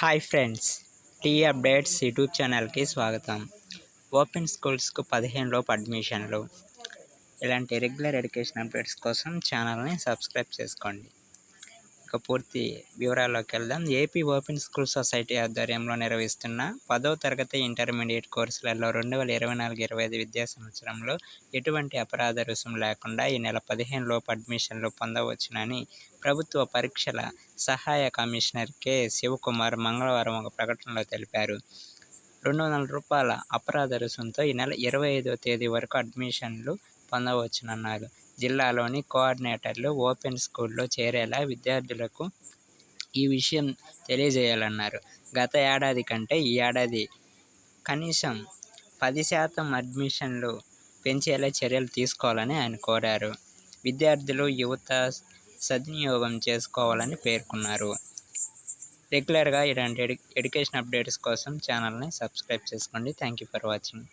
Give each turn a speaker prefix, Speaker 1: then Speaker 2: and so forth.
Speaker 1: Hi friends T updates YouTube ఛానల్కి స్వాగతం. Open స్కూల్స్కు పదిహేనులోపు అడ్మిషన్లు ఇలాంటి రెగ్యులర్ ఎడ్యుకేషన్ అప్డేట్స్ కోసం ఛానల్ని సబ్స్క్రైబ్ చేసుకోండి. ఇక పూర్తి వివరాల్లోకి వెళ్దాం. ఏపీ ఓపెన్ స్కూల్ సొసైటీ ఆధ్వర్యంలో నిర్వహిస్తున్న పదో తరగతి ఇంటర్మీడియట్ కోర్సులలో రెండు వేల ఇరవై నాలుగు ఇరవై ఐదు విద్యా సంవత్సరంలో ఎటువంటి అపరాధ రుసుము లేకుండా ఈ నెల పదిహేను లోపు అడ్మిషన్లు పొందవచ్చునని ప్రభుత్వ పరీక్షల సహాయ కమిషనర్ కె. శివకుమార్ మంగళవారం ఒక ప్రకటనలో తెలిపారు. రెండు వందల రూపాయల అపరాధ రుసుముతో ఈ నెల ఇరవై ఐదో తేదీ వరకు అడ్మిషన్లు పొందవచ్చునన్నారు. జిల్లాలోని కోఆర్డినేటర్లు ఓపెన్ స్కూల్లో చేరేలా విద్యార్థులకు ఈ విషయం తెలియజేయాలన్నారు. గత ఏడాది కంటే ఈ ఏడాది కనీసం పది శాతం అడ్మిషన్లు పెంచేలా చర్యలు తీసుకోవాలని ఆయన కోరారు. విద్యార్థులు యువత సద్వినియోగం చేసుకోవాలని పేర్కొన్నారు. రెగ్యులర్గా ఇలాంటి ఎడ్యుకేషన్ అప్డేట్స్ కోసం ఛానల్ని సబ్స్క్రైబ్ చేసుకోండి. Thank you for watching.